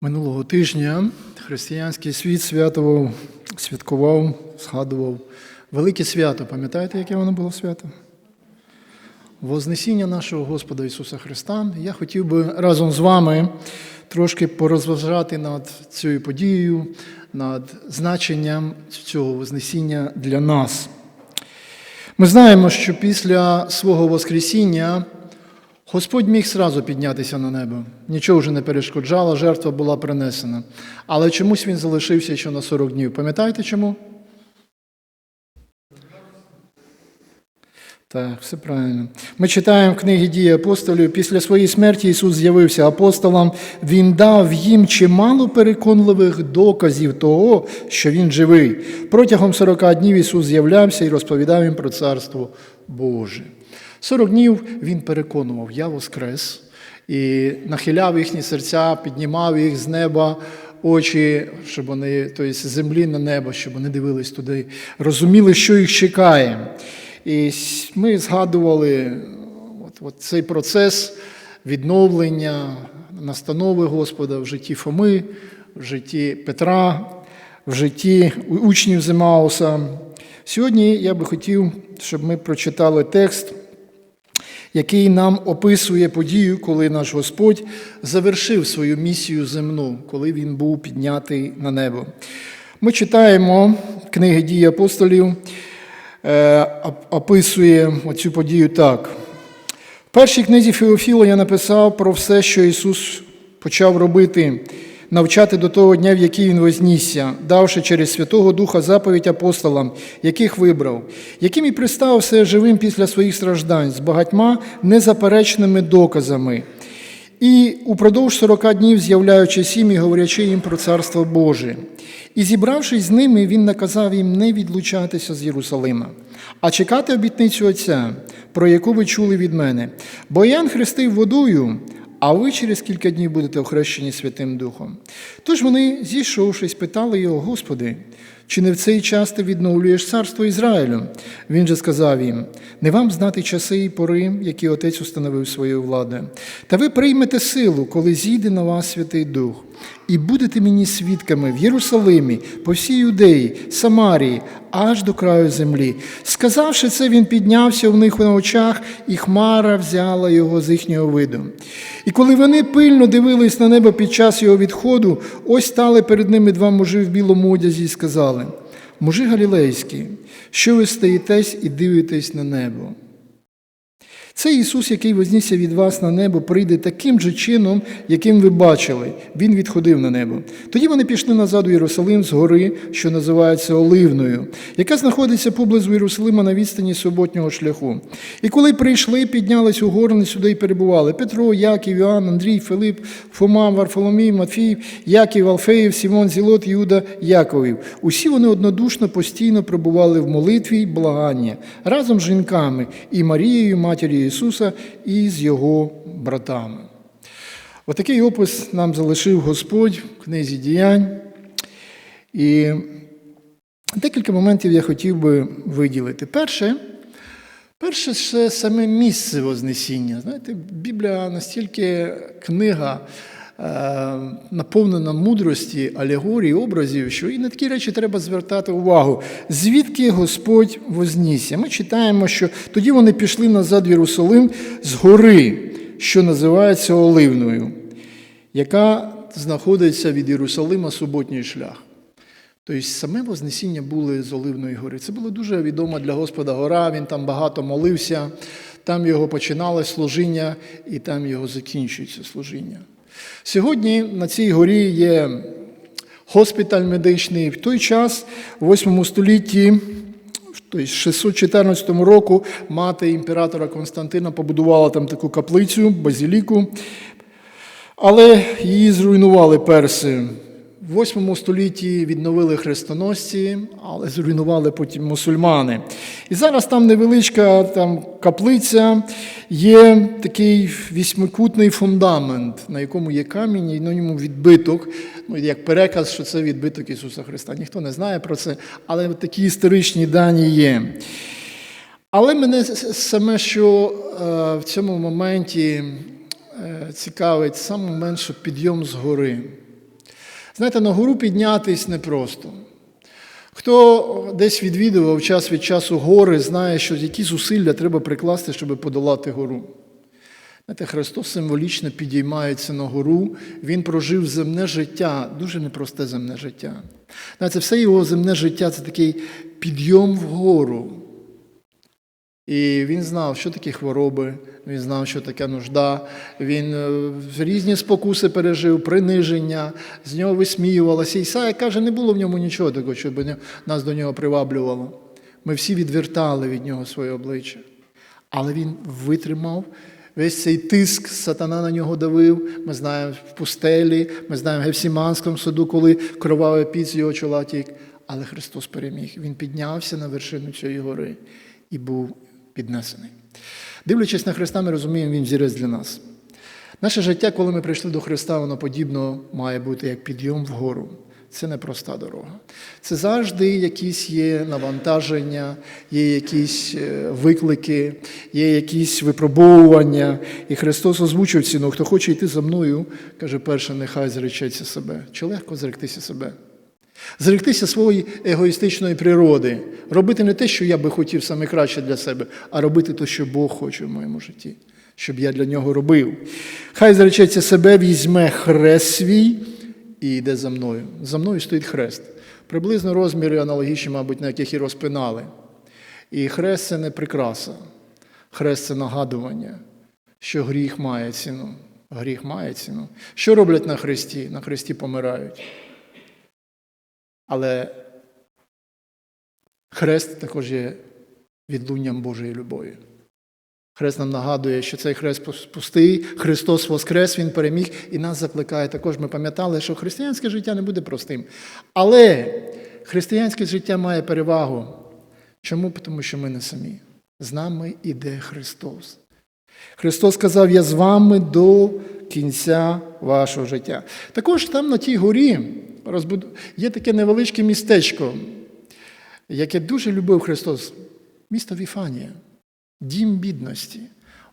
Минулого тижня християнський світ святував, святкував, згадував велике свято. Пам'ятаєте, яке воно було свято? Вознесіння нашого Господа Ісуса Христа. Я хотів би разом з вами трошки порозважати над цією подією, над значенням цього Вознесіння для нас. Ми знаємо, що після свого Воскресіння Господь міг сразу піднятися на небо. Нічого вже не перешкоджало, жертва була принесена. Але чомусь він залишився ще на 40 днів. Пам'ятаєте чому? Так, все правильно. Ми читаємо в книгі дії апостолів. Після своєї смерті Ісус з'явився апостолам. Він дав їм чимало переконливих доказів того, що Він живий. Протягом 40 днів Ісус з'являвся і розповідав їм про Царство Боже. 40 днів Він переконував, я воскрес, і нахиляв їхні серця, піднімав їх з неба. Очі, щоб вони, тобто з землі на небо, щоб вони дивились туди, розуміли, що їх чекає. І ми згадували от, от цей процес відновлення, настанови Господа в житті Фоми, в житті Петра, в житті учнів Земауса. Сьогодні я би хотів, щоб ми прочитали текст, який нам описує подію, коли наш Господь завершив свою місію земну, коли Він був піднятий на небо. Ми читаємо книги дії апостолів описує цю подію так. В першій книзі Феофіла я написав про все, що Ісус почав робити, навчати до того дня, в який Він вознісся, давши через Святого Духа заповідь апостолам, яких вибрав, яким і пристав все живим після своїх страждань, з багатьма незаперечними доказами. І упродовж 40 днів, з'являючись їм і говорячи їм про Царство Боже. І зібравшись з ними, він наказав їм не відлучатися з Єрусалима, а чекати обітницю Отця, про яку ви чули від мене. Бо Ян хрестив водою, а ви через кілька днів будете охрещені Святим Духом. Тож вони, зійшовшись, питали його, Господи, чи не в цей час ти відновлюєш царство Ізраїлю? Він же сказав їм: не вам знати часи і пори, які отець установив своєю владою. Та ви приймете силу, коли зійде на вас Святий Дух, і будете мені свідками в Єрусалимі, по всій Юдеї, Самарії, аж до краю землі. Сказавши це, він піднявся в них на очах, і хмара взяла його з їхнього виду. І коли вони пильно дивились на небо під час його відходу, ось стали перед ними два мужі в білому одязі і сказали: Мужі галілейські, що ви стоїтесь і дивитесь на небо? Цей Ісус, який вознісся від вас на небо, прийде таким же чином, яким ви бачили. Він відходив на небо. Тоді вони пішли назад у Єрусалим з гори, що називається Оливною, яка знаходиться поблизу Єрусалима на відстані суботнього шляху. І коли прийшли, піднялись у горни сюди і перебували Петро, Яків, Іоанн, Андрій, Филип, Фома, Варфоломій, Матфій, Яків, Алфеїв, Сімон, Зілот, Юда, Яковів. Усі вони однодушно постійно перебували в молитві й благання разом з жінками і Марією, матір'ю Ісуса і з його братами. Отакий опис нам залишив Господь в книзі діянь. І декілька моментів я хотів би виділити. Перше, перше це саме місце Вознесіння. Знаєте, Біблія настільки книга. Наповнена мудрості, алегорії, образів, що і на такі речі треба звертати увагу, звідки Господь вознісся. Ми читаємо, що тоді вони пішли назад в Єрусалим з гори, що називається Оливною, яка знаходиться від Єрусалима суботній шлях. Тобто саме Вознесіння були з Оливної гори. Це була дуже відома для Господа гора, він там багато молився, там його починалось служіння і там його закінчується служіння. Сьогодні на цій горі є госпіталь медичний. В той час, в 8 столітті, в 614 року, мати імператора Константина побудувала там таку каплицю, базіліку, але її зруйнували перси. В 8 столітті відновили хрестоносці, але зруйнували потім мусульмани. І зараз там невеличка там, каплиця, є такий вісьмикутний фундамент, на якому є камінь, і на ньому відбиток, ну, як переказ, що це відбиток Ісуса Христа. Ніхто не знає про це, але такі історичні дані є. Але мене саме, що в цьому моменті цікавить сам момент, що підйом з гори. Знаєте, на гору піднятись непросто. Хто десь відвідував час від часу гори, знає, що які зусилля треба прикласти, щоб подолати гору. Знаєте, Христос символічно підіймається на гору, Він прожив земне життя, дуже непросте земне життя. Знаєте, все його земне життя це такий підйом вгору. І він знав, що таке хвороби, він знав, що таке нужда, він е, різні спокуси пережив, приниження, з нього висміювалося. Ісая каже, не було в ньому нічого такого, щоб нас до нього приваблювало. Ми всі відвертали від нього своє обличчя. Але він витримав весь цей тиск, сатана на нього давив. Ми знаємо в пустелі, ми знаємо в Гефсіманському саду, коли кровавий піц з його чола тік. Але Христос переміг. Він піднявся на вершину цієї гори і був піднесений. Дивлячись на Христа, ми розуміємо, Він взірець для нас. Наше життя, коли ми прийшли до Христа, воно подібно має бути як підйом вгору. Це не проста дорога. Це завжди якісь є навантаження, є якісь е, виклики, є якісь випробовування. І Христос озвучив ціну. Хто хоче йти за мною, каже, перше, нехай зречеться себе. Чи легко зректися себе? Зректися своєї егоїстичної природи, робити не те, що я би хотів саме краще для себе, а робити те, що Бог хоче в моєму житті, щоб я для нього робив. Хай зречеться себе, візьме хрест свій і йде за мною. За мною стоїть хрест. Приблизно розміри аналогічні, мабуть, на яких і розпинали. І хрест це не прикраса, хрест це нагадування, що гріх має ціну. Гріх має ціну. Що роблять на хресті? На хресті помирають. Але хрест також є відлунням Божої любові. Хрест нам нагадує, що цей хрест пустий, Христос Воскрес, Він переміг і нас закликає. Також ми пам'ятали, що християнське життя не буде простим. Але християнське життя має перевагу. Чому? Тому що ми не самі. З нами іде Христос. Христос сказав: Я з вами до кінця вашого життя. Також там на тій горі є таке невеличке містечко, яке дуже любив Христос, місто Віфанія, дім бідності.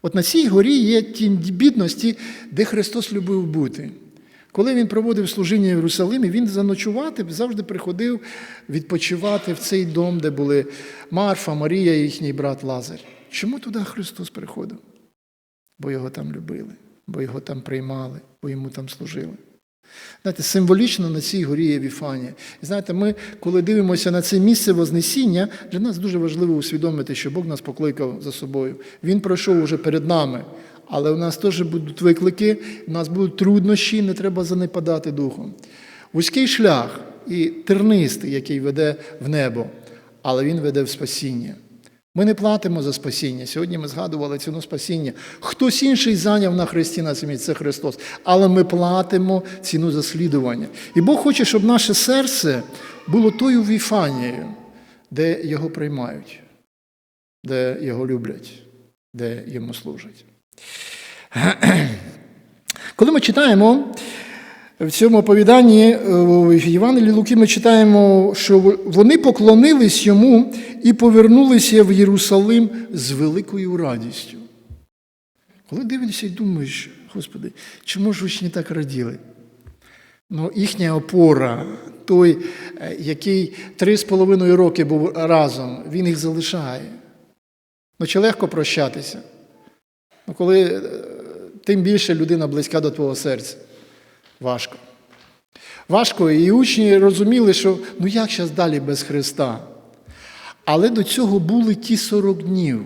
От на цій горі є дім бідності, де Христос любив бути. Коли він проводив служіння в Єрусалимі, він заночувати завжди приходив відпочивати в цей дом, де були Марфа, Марія і їхній брат Лазар. Чому туди Христос приходив? Бо його там любили, бо його там приймали, бо йому там служили. Знаєте, символічно на цій горі є Віфанія. І знаєте, ми, коли дивимося на це місце Вознесіння, для нас дуже важливо усвідомити, що Бог нас покликав за собою. Він пройшов уже перед нами. Але у нас теж будуть виклики, у нас будуть труднощі, не треба занепадати духом. Вузький шлях і тернистий, який веде в небо, але він веде в спасіння. Ми не платимо за спасіння. Сьогодні ми згадували ціну спасіння. Хтось інший зайняв на Христі на це це Христос. Але ми платимо ціну за слідування. І Бог хоче, щоб наше серце було тою віфанією, де його приймають, де його люблять, де йому служать. Коли ми читаємо в цьому оповіданні в Євангелії Луки, ми читаємо, що вони поклонились йому і повернулися в Єрусалим з великою радістю. Коли дивишся і думаєш, Господи, чому ж учні так раділи? Ну, Їхня опора, той, який три з половиною роки був разом, він їх залишає. Ну, чи легко прощатися? Ну, коли тим більше людина близька до твого серця. Важко. Важко. І учні розуміли, що ну як зараз далі без Христа? Але до цього були ті 40 днів,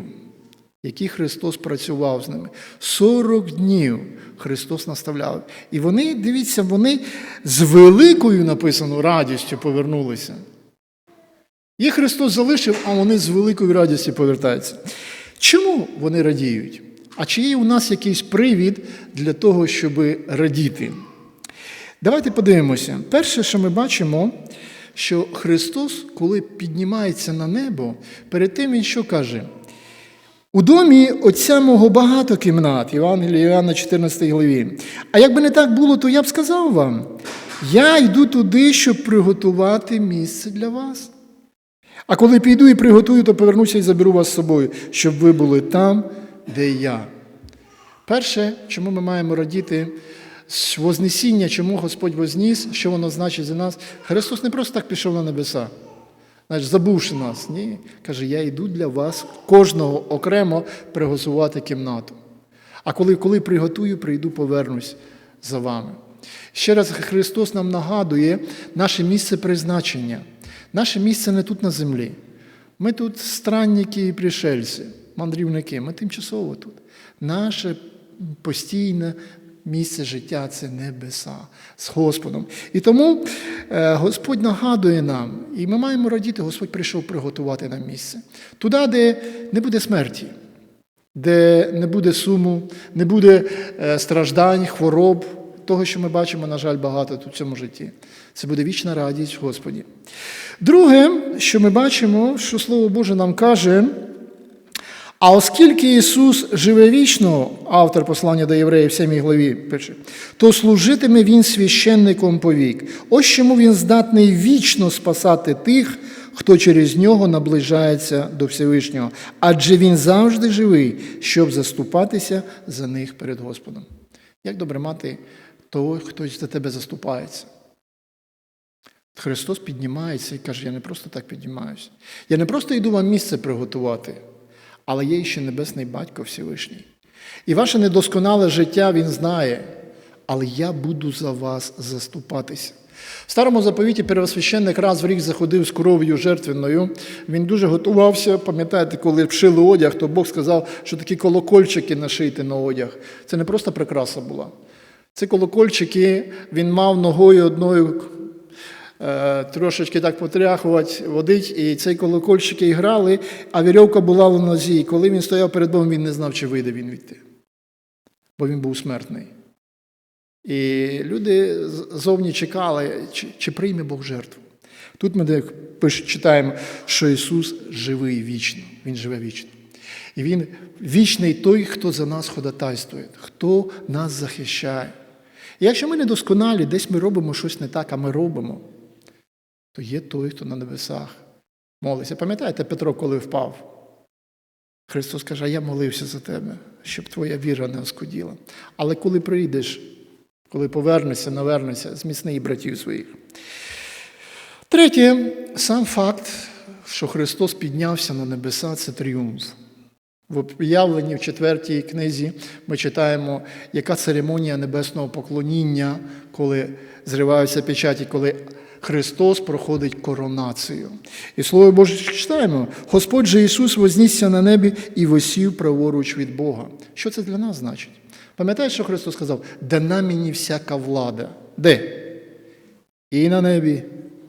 які Христос працював з ними. 40 днів Христос наставляв. І вони, дивіться, вони з великою написано радістю повернулися. Їх Христос залишив, а вони з великою радістю повертаються. Чому вони радіють? А чи є у нас якийсь привід для того, щоб радіти? Давайте подивимося. Перше, що ми бачимо, що Христос, коли піднімається на небо, перед тим Він що каже? У домі Отця мого багато кімнат, Євангелія Іоанна 14 главі. А якби не так було, то я б сказав вам: я йду туди, щоб приготувати місце для вас. А коли піду і приготую, то повернуся і заберу вас з собою, щоб ви були там, де я. Перше, чому ми маємо радіти Вознесіння, чому Господь возніс, що воно значить для нас? Христос не просто так пішов на небеса, знаєш, забувши нас. Ні. Каже, я йду для вас кожного окремо приготувати кімнату. А коли, коли приготую, прийду, повернусь за вами. Ще раз Христос нам нагадує наше місце призначення. Наше місце не тут на землі. Ми тут странники і пришельці, мандрівники, ми тимчасово тут. Наше постійне місце життя це небеса з Господом. І тому е, Господь нагадує нам, і ми маємо радіти, Господь прийшов приготувати нам місце. Туди, де не буде смерті, де не буде суму, не буде е, страждань, хвороб, того, що ми бачимо, на жаль, багато тут в цьому житті. Це буде вічна радість Господі. Друге, що ми бачимо, що Слово Боже нам каже, а оскільки Ісус живе вічно, автор послання до євреїв в 7 главі пише, то служитиме Він священником повік. Ось чому Він здатний вічно спасати тих, хто через нього наближається до Всевишнього, адже Він завжди живий, щоб заступатися за них перед Господом. Як добре мати того, хто за тебе заступається? Христос піднімається і каже, я не просто так піднімаюся. Я не просто йду вам місце приготувати, але є ще Небесний Батько Всевишній. І ваше недосконале життя Він знає, але я буду за вас заступатися. В старому заповіті первосвященник раз в рік заходив з коров'ю жертвенною. Він дуже готувався. Пам'ятаєте, коли вшили одяг, то Бог сказав, що такі колокольчики нашийте на одяг. Це не просто прикраса була. Ці колокольчики він мав ногою одною трошечки так потряхувати, водить, і цей колокольчики грали, а вірьовка була в нозі. І коли він стояв перед Богом, він не знав, чи вийде він відти. Бо він був смертний. І люди зовні чекали, чи, чи прийме Бог жертву. Тут ми читаємо, що Ісус живий вічно. Він живе вічно. І Він вічний той, хто за нас ходатайствує, хто нас захищає. І якщо ми недосконалі, десь ми робимо щось не так, а ми робимо, то є той, хто на небесах молиться. Пам'ятаєте, Петро, коли впав? Христос каже, я молився за тебе, щоб твоя віра не оскуділа. Але коли прийдеш, коли повернешся, навернешся, зміцни і братів своїх. Третє, сам факт, що Христос піднявся на небеса, це тріумф. В об'явленні в четвертій книзі ми читаємо, яка церемонія небесного поклоніння, коли зриваються печаті, коли Христос проходить коронацію. І Слово Боже читаємо: Господь же Ісус вознісся на небі і висів праворуч від Бога. Що це для нас значить? Пам'ятаєте, що Христос сказав? Дана мені всяка влада. Де? І на небі,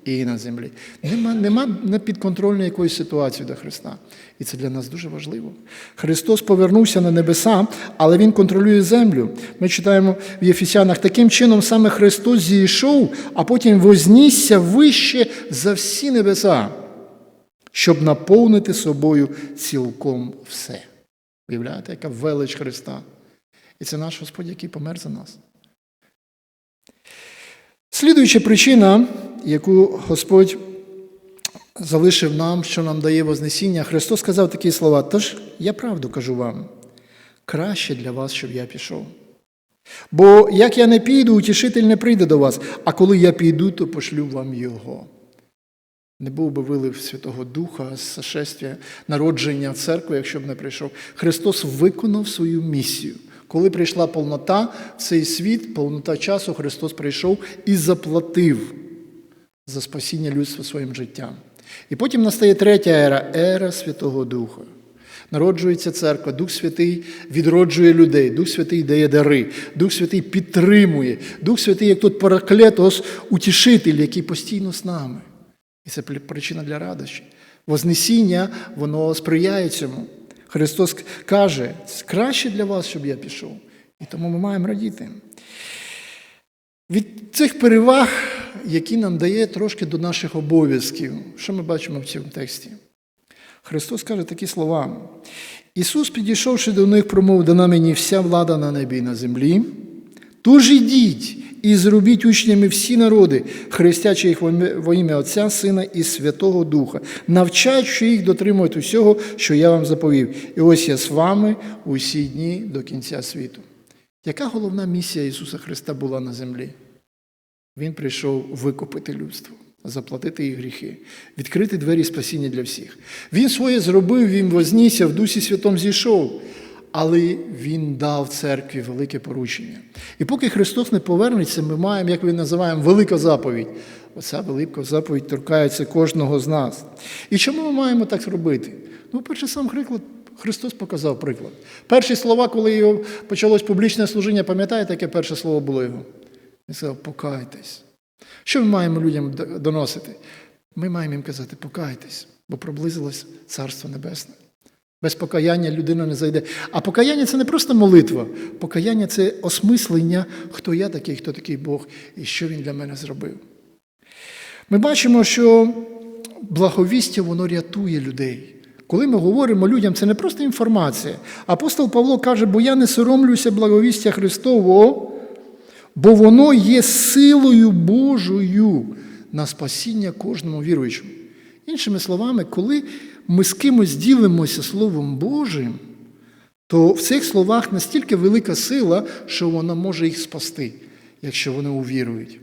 і на землі. Нема, нема непідконтрольної якоїсь ситуації до Христа. І це для нас дуже важливо. Христос повернувся на небеса, але Він контролює землю. Ми читаємо в Єфесянах, таким чином саме Христос зійшов, а потім вознісся вище за всі небеса, щоб наповнити собою цілком все. Уявляєте, яка велич Христа. І це наш Господь, який помер за нас. Слідуюча причина, яку Господь залишив нам, що нам дає Вознесіння, Христос сказав такі слова: Тож я правду кажу вам, краще для вас, щоб я пішов. Бо як я не піду, утішитель не прийде до вас, а коли я піду, то пошлю вам Його. Не був би вилив Святого Духа з сошествия, народження церкви, якщо б не прийшов. Христос виконав свою місію. Коли прийшла повнота, в цей світ, повнота часу, Христос прийшов і заплатив за спасіння людства своїм життям. І потім настає третя ера ера Святого Духа. Народжується церква, Дух Святий відроджує людей, Дух Святий дає дари, Дух Святий підтримує, Дух Святий, як тут параклетос, утішитель, який постійно з нами. І це причина для радощі. Вознесіння, воно сприяє цьому. Христос каже, краще для вас, щоб я пішов. І тому ми маємо радіти. Від цих переваг, які нам дає трошки до наших обов'язків, що ми бачимо в цьому тексті? Христос каже такі слова. Ісус, підійшовши до них, промовив, дана мені вся влада на небі і на землі. Тож ідіть і зробіть учнями всі народи, хрестячи їх во ім'я Отця, Сина і Святого Духа, навчаючи їх дотримувати усього, що я вам заповів. І ось я з вами усі дні до кінця світу. Яка головна місія Ісуса Христа була на землі? Він прийшов викупити людство, заплатити їх гріхи, відкрити двері спасіння для всіх. Він своє зробив, він вознісся, в Дусі Святом зійшов, але Він дав церкві велике поручення. І поки Христос не повернеться, ми маємо, як ми називаємо, велика заповідь. Оця велика заповідь торкається кожного з нас. І чому ми маємо так робити? Ну, перше, сам приклад, Христос показав приклад. Перші слова, коли його почалось публічне служіння, пам'ятаєте, яке перше слово було його? Він сказав, покайтесь. Що ми маємо людям доносити? Ми маємо їм казати, покайтесь, бо приблизилось Царство Небесне. Без покаяння людина не зайде. А покаяння це не просто молитва. Покаяння це осмислення, хто я такий, хто такий Бог і що він для мене зробив. Ми бачимо, що благовістя воно рятує людей. Коли ми говоримо людям, це не просто інформація. Апостол Павло каже, бо я не соромлюся благовістя Христового, бо воно є силою Божою на спасіння кожному віруючому. Іншими словами, коли ми з кимось ділимося Словом Божим, то в цих словах настільки велика сила, що вона може їх спасти, якщо вони увірують.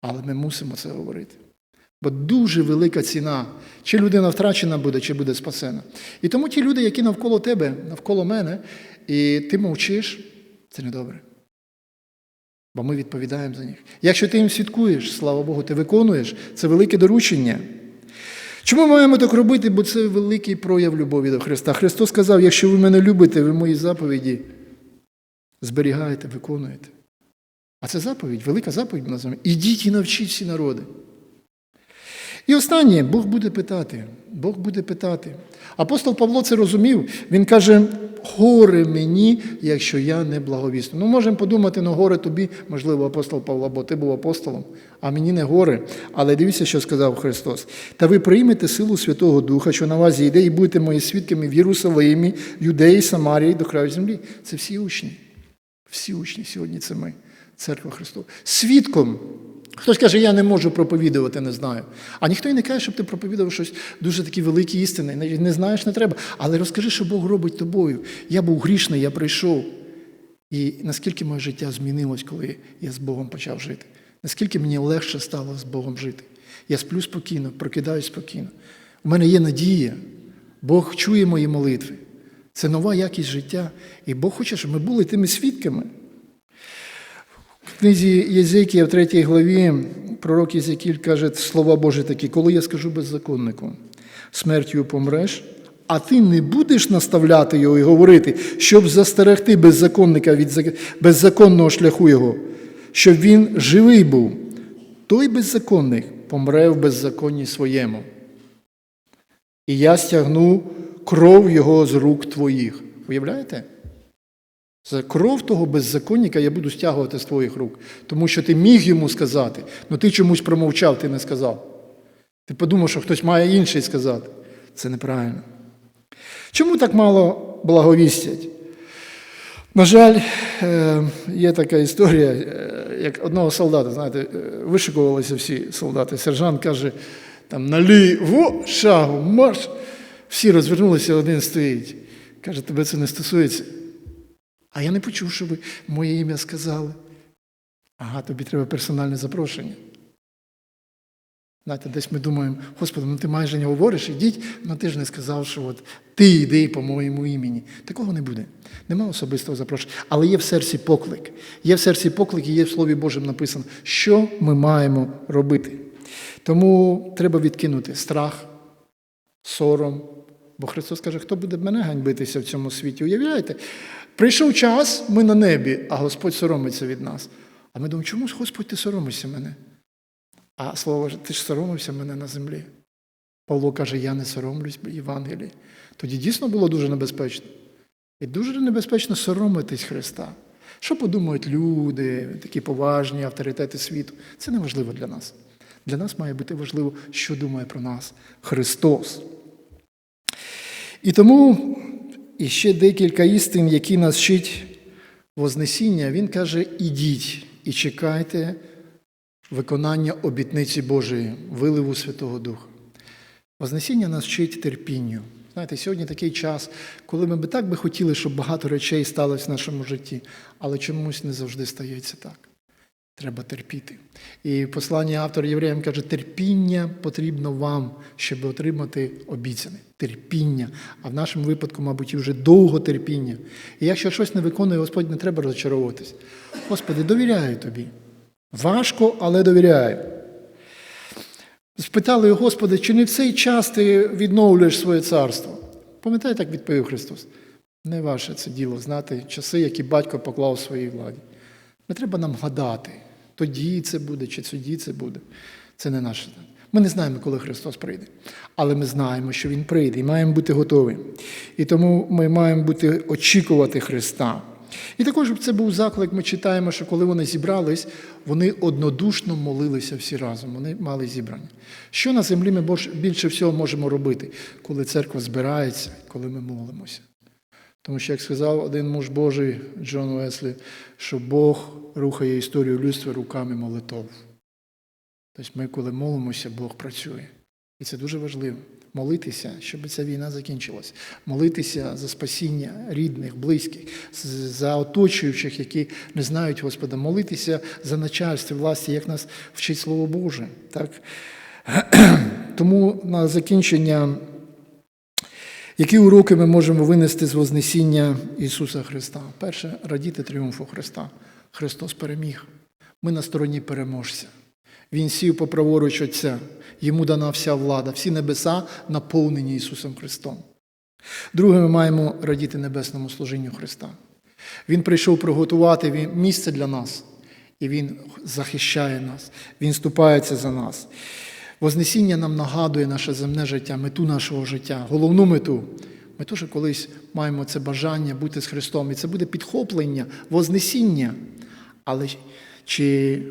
Але ми мусимо це говорити. Бо дуже велика ціна, чи людина втрачена буде, чи буде спасена. І тому ті люди, які навколо тебе, навколо мене, і ти мовчиш, це недобре. Бо ми відповідаємо за них. Якщо ти їм свідкуєш, слава Богу, ти виконуєш, це велике доручення. Чому ми маємо так робити? Бо це великий прояв любові до Христа. Христос сказав: якщо ви мене любите, ви мої заповіді зберігаєте, виконуєте. А це заповідь, велика заповідь називаємо. Ідіть і навчіть всі народи. І останнє, Бог буде питати. Бог буде питати. Апостол Павло це розумів. Він каже: горе мені, якщо я не благовісну. Ну, можемо подумати, ну горе тобі, можливо, апостол Павло, бо ти був апостолом, а мені не горе. Але дивіться, що сказав Христос. Та ви приймете силу Святого Духа, що на вас зійде, і будете мої свідками в Єрусалимі, Юдеї, Самарії до краю землі. Це всі учні. Всі учні сьогодні це ми, церква Христова. Свідком. Хтось каже, я не можу проповідувати, не знаю. А ніхто й не каже, щоб ти проповідав щось дуже такі великі істини. Не знаєш, не треба. Але розкажи, що Бог робить тобою. Я був грішний, я прийшов. І наскільки моє життя змінилось, коли я з Богом почав жити. Наскільки мені легше стало з Богом жити. Я сплю спокійно, прокидаюсь спокійно. У мене є надія. Бог чує мої молитви. Це нова якість життя. І Бог хоче, щоб ми були тими свідками. В книзі Єзекія в третій главі пророк Єзекіль каже слова Божі такі, коли я скажу беззаконнику, смертю помреш, а ти не будеш наставляти його і говорити, щоб застерегти беззаконника від беззаконного шляху його, щоб він живий був. Той беззаконник помре в беззаконні своєму. І я стягну кров його з рук твоїх. Уявляєте? За кров того беззаконника я буду стягувати з твоїх рук, тому що ти міг йому сказати, але ти чомусь промовчав, ти не сказав. Ти подумав, що хтось має інший сказати. Це неправильно. Чому так мало благовістять? На жаль, е, є така історія, е, як одного солдата, знаєте, е, вишикувалися всі солдати. Сержант каже, там наліво, шагу, марш. Всі розвернулися, один стоїть. Каже, тебе це не стосується. А я не почув, що ви моє ім'я сказали. Ага, тобі треба персональне запрошення. Знаєте, десь ми думаємо, Господи, ну ти майже не говориш, ідіть, але ти ж не сказав, що от ти йди по моєму імені. Такого не буде. Нема особистого запрошення. Але є в серці поклик. Є в серці поклик і є в Слові Божому написано, що ми маємо робити. Тому треба відкинути страх, сором. Бо Христос каже, хто буде мене ганьбитися в цьому світі? Уявляєте? Прийшов час, ми на небі, а Господь соромиться від нас. А ми думаємо, чому ж Господь ти соромишся мене? А слово ти ж соромився мене на землі. Павло каже, я не соромлюсь Євангелії. Тоді дійсно було дуже небезпечно. І дуже небезпечно соромитись Христа. Що подумають люди, такі поважні авторитети світу? Це не важливо для нас. Для нас має бути важливо, що думає про нас Христос. І тому іще декілька істин, які нас вчить Вознесіння, він каже: ідіть і чекайте виконання обітниці Божої, виливу Святого Духа. Вознесіння нас вчить терпінню. Знаєте, сьогодні такий час, коли ми би так би хотіли, щоб багато речей сталося в нашому житті, але чомусь не завжди стається так. Треба терпіти. І послання автор євреям каже, терпіння потрібно вам, щоб отримати обіцяне. Терпіння. А в нашому випадку, мабуть, вже довго терпіння. І якщо щось не виконує Господь, не треба розчаровуватись. Господи, довіряю тобі. Важко, але довіряю. Спитали Господи, чи не в цей час ти відновлюєш своє царство? Пам'ятаєте, як відповів Христос? Не ваше це діло знати часи, які батько поклав своїй владі. Не треба нам гадати, тоді це буде, чи тоді це буде. Це не наше. Ми не знаємо, коли Христос прийде. Але ми знаємо, що Він прийде і маємо бути готові. І тому ми маємо бути очікувати Христа. І також це був заклик, ми читаємо, що коли вони зібрались, вони однодушно молилися всі разом, вони мали зібрання. Що на землі ми більше всього можемо робити, коли церква збирається, коли ми молимося? Тому що, як сказав один муж Божий Джон Уеслі, що Бог рухає історію людства руками молитов. Тобто ми, коли молимося, Бог працює. І це дуже важливо. Молитися, щоб ця війна закінчилась. Молитися за спасіння рідних, близьких, за оточуючих, які не знають Господа. Молитися за начальство власті, як нас вчить Слово Боже. Так? Тому на закінчення які уроки ми можемо винести з Вознесіння Ісуса Христа? Перше, радіти тріумфу Христа. Христос переміг. Ми на стороні переможця. Він сів по праворуч Отця, йому дана вся влада, всі небеса наповнені Ісусом Христом. Друге, ми маємо радіти небесному служінню Христа. Він прийшов приготувати місце для нас, і Він захищає нас, Він ступається за нас. Вознесіння нам нагадує наше земне життя, мету нашого життя, головну мету. Ми теж колись маємо це бажання бути з Христом. І це буде підхоплення, вознесіння. Але чи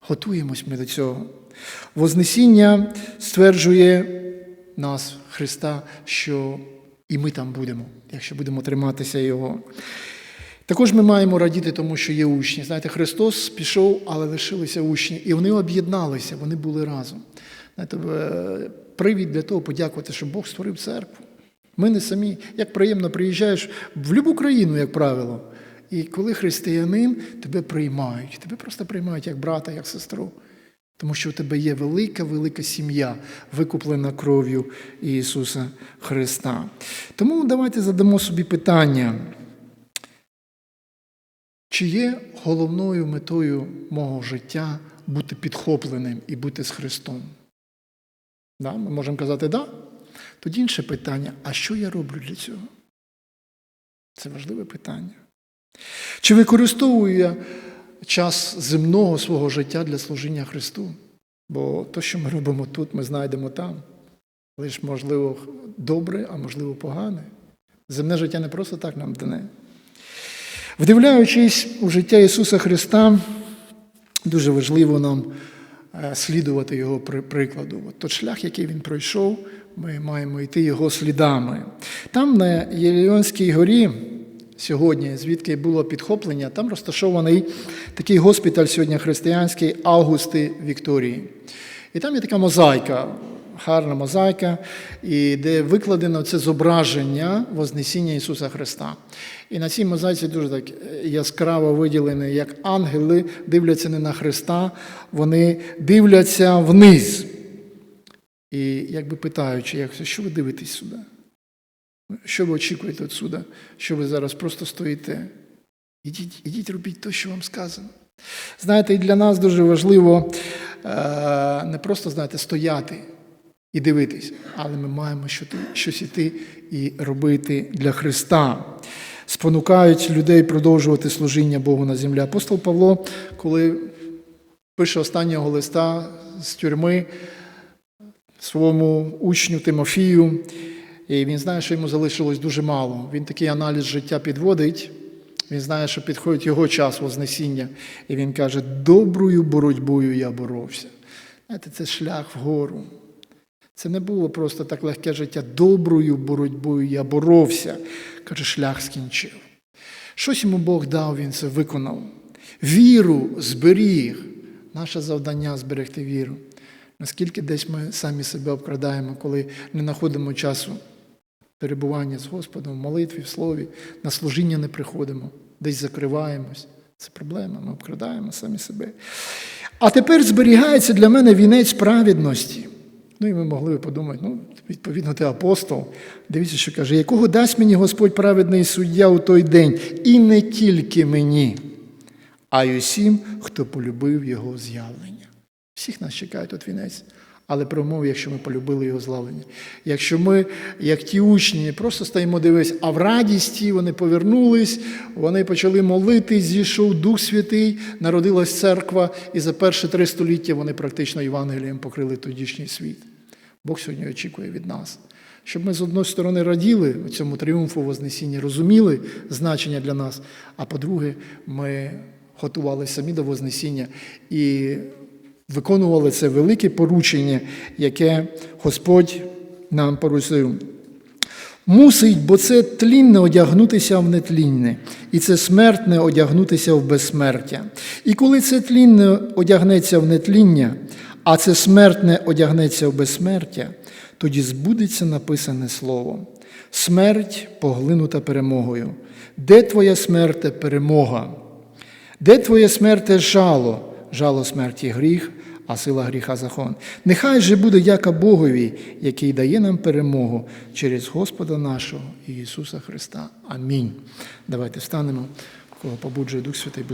готуємось ми до цього? Вознесіння стверджує нас, Христа, що і ми там будемо, якщо будемо триматися Його. Також ми маємо радіти, тому що є учні. Знаєте, Христос пішов, але лишилися учні, і вони об'єдналися, вони були разом. Знаєте, е, привід для того подякувати, що Бог створив церкву. Ми не самі, як приємно приїжджаєш в будь-яку країну, як правило. І коли християнин, тебе приймають, тебе просто приймають як брата, як сестру. Тому що у тебе є велика, велика сім'я, викуплена кров'ю Ісуса Христа. Тому давайте задамо собі питання. Чи є головною метою мого життя бути підхопленим і бути з Христом? Да? Ми можемо казати да. Тоді інше питання: а що я роблю для цього? Це важливе питання. Чи використовую я час земного свого життя для служіння Христу? Бо то, що ми робимо тут, ми знайдемо там. Лише, можливо, добре, а можливо, погане. Земне життя не просто так нам дане. Вдивляючись у життя Ісуса Христа, дуже важливо нам е, слідувати Його прикладу. От той шлях, який Він пройшов, ми маємо йти Його слідами. Там, на Єліонській горі, сьогодні, звідки було підхоплення, там розташований такий госпіталь сьогодні християнський Августи Вікторії. І там є така мозаїка, гарна мозаїка, і де викладено це зображення Вознесіння Ісуса Христа. І на цій мозаїці дуже так яскраво виділені, як ангели дивляться не на Христа, вони дивляться вниз. І якби питаючи, як, що ви дивитесь сюди? Що ви очікуєте відсюди? Що ви зараз просто стоїте? Ідіть, ідіть робіть те, що вам сказано. Знаєте, і для нас дуже важливо е, не просто знаєте, стояти і дивитись, але ми маємо щось іти і робити для Христа. Спонукають людей продовжувати служіння Богу на землі. Апостол Павло, коли пише останнього листа з тюрми своєму учню Тимофію, і він знає, що йому залишилось дуже мало. Він такий аналіз життя підводить. Він знає, що підходить його час Вознесіння, і він каже: доброю боротьбою я боровся. Знаєте, це шлях вгору. Це не було просто так легке життя. Доброю боротьбою я боровся. Каже, шлях скінчив. Щось йому Бог дав, він це виконав. Віру зберіг. Наше завдання зберегти віру. Наскільки десь ми самі себе обкрадаємо, коли не знаходимо часу перебування з Господом, в молитві, в слові, на служіння не приходимо, десь закриваємось. Це проблема, ми обкрадаємо самі себе. А тепер зберігається для мене вінець праведності. Ну і ми могли би подумати, ну, відповідно, ти апостол. Дивіться, що каже, якого дасть мені Господь праведний суддя у той день, і не тільки мені, а й усім, хто полюбив його з'явлення. Всіх нас чекає тут вінець. Але при умові, якщо ми полюбили його злавлення. Якщо ми, як ті учні, просто стоїмо дивись, а в радісті вони повернулись, вони почали молитись, зійшов Дух Святий, народилась церква, і за перші три століття вони практично Євангелієм покрили тодішній світ. Бог сьогодні очікує від нас. Щоб ми з одної сторони раділи цьому тріумфу Вознесіння, розуміли значення для нас, а по-друге, ми готувалися самі до Вознесіння і виконували це велике поручення, яке Господь нам поручив. Мусить, бо це тлінне одягнутися в нетлінне, і це смертне одягнутися в безсмертя. І коли це тлінне одягнеться в нетління, а це смертне одягнеться в безсмертя, тоді збудеться написане слово. Смерть поглинута перемогою. Де твоя смерте перемога? Де твоє смерте жало? Жало смерті гріх, а сила гріха закон. Нехай же буде яка Богові, який дає нам перемогу через Господа нашого Ісуса Христа. Амінь. Давайте встанемо, кого побуджує Дух Святий.